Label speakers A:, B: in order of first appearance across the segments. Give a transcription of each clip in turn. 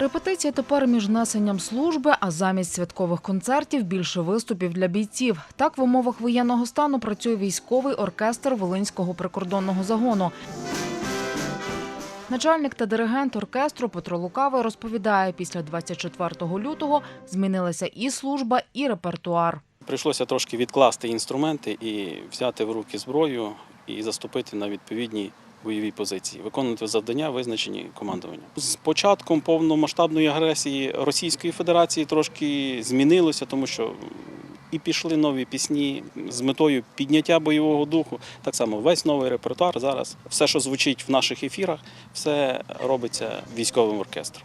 A: Репетиція тепер між несенням служби, а замість святкових концертів більше виступів для бійців. Так в умовах воєнного стану працює військовий оркестр Волинського прикордонного загону. Начальник та диригент оркестру Петро Лукавий розповідає, після 24 лютого змінилася і служба, і репертуар.
B: Прийшлося трошки відкласти інструменти і взяти в руки зброю і заступити на відповідні бойові позиції, виконувати завдання, визначені командуванням. З початком повномасштабної агресії Російської Федерації трошки змінилося, тому що і пішли нові пісні з метою підняття бойового духу. Так само весь новий репертуар зараз. Все, що звучить в наших ефірах, все робиться військовим оркестром.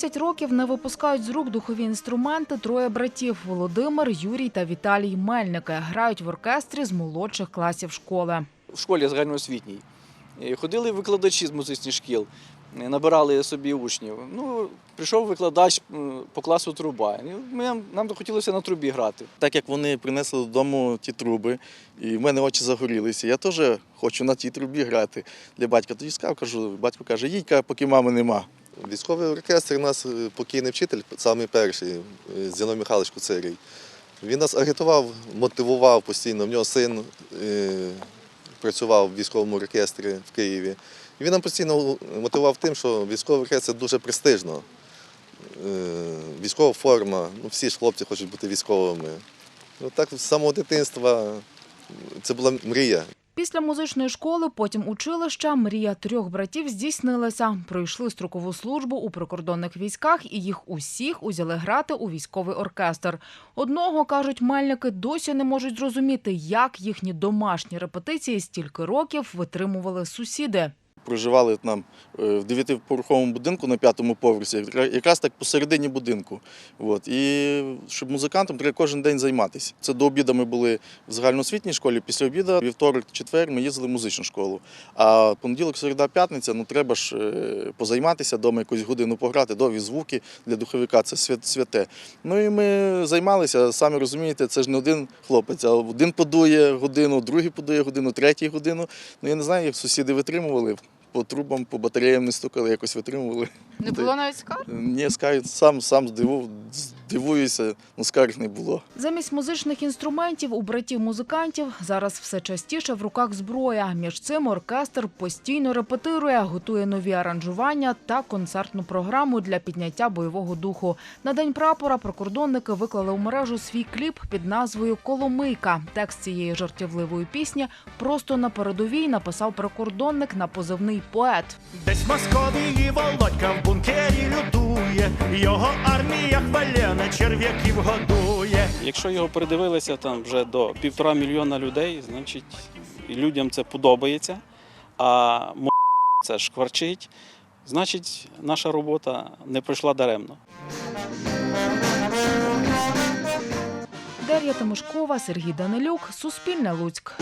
A: 30 років не випускають з рук духові інструменти троє братів Володимир, Юрій та Віталій Мельники. Грають в оркестрі з молодших класів школи.
C: в школі загальноосвітній. Ходили викладачі з музичних шкіл, е, набирали собі учнів. Ну, прийшов викладач по класу труба. І Ми, нам хотілося на трубі грати.
D: Так як вони принесли додому ті труби, і в мене очі загорілися, я теж хочу на тій трубі грати для батька. Тоді сказав, кажу, батько каже, їдь, поки мами нема.
E: Військовий оркестр у нас е, покійний вчитель, самий перший, е, Зіно Михайлович Куцерій. Він нас агітував, мотивував постійно. В нього син е, працював в військовому оркестрі в Києві. І він нам постійно мотивував тим, що військовий оркестр дуже престижно. Військова форма, ну, всі ж хлопці хочуть бути військовими. Ну, так з самого дитинства це була мрія.
A: Після музичної школи, потім училища, мрія трьох братів здійснилася. Пройшли строкову службу у прикордонних військах і їх усіх узяли грати у військовий оркестр. Одного, кажуть мельники, досі не можуть зрозуміти, як їхні домашні репетиції стільки років витримували сусіди.
D: Проживали там е, в дев'ятиповерховому будинку на п'ятому поверсі, якраз так посередині будинку. От. І щоб музикантам треба кожен день займатися. Це до обіду ми були в загальноосвітній школі, після обіду, вівторок, четвер ми їздили в музичну школу. А понеділок, середа, п'ятниця, ну треба ж е, позайматися вдома якусь годину пограти, довгі звуки для духовика, це свят- святе. Ну і ми займалися, самі розумієте, це ж не один хлопець, а один подує годину, другий подує годину, третій годину. Ну я не знаю, як сусіди витримували. По трубам, по батареям не стукали, якось витримували.
F: Не було навіть скарг?
D: Ні, скарг сам сам здиву, здивуюся, ну скарг не було.
A: Замість музичних інструментів у братів-музикантів зараз все частіше в руках зброя. Між цим оркестр постійно репетирує, готує нові аранжування та концертну програму для підняття бойового духу. На день прапора прикордонники виклали у мережу свій кліп під назвою Коломийка. Текст цієї жартівливої пісні просто на передовій написав прикордонник на позивний поет.
G: Десь Московії Володька в бункері лютує, його армія хвалена черв'яків годує.
B: Якщо його передивилися там вже до півтора мільйона людей, значить людям це подобається, а це шкварчить, значить наша робота не пройшла даремно.
A: Дар'я Тимошкова, Сергій Данилюк, Суспільне Луцьк.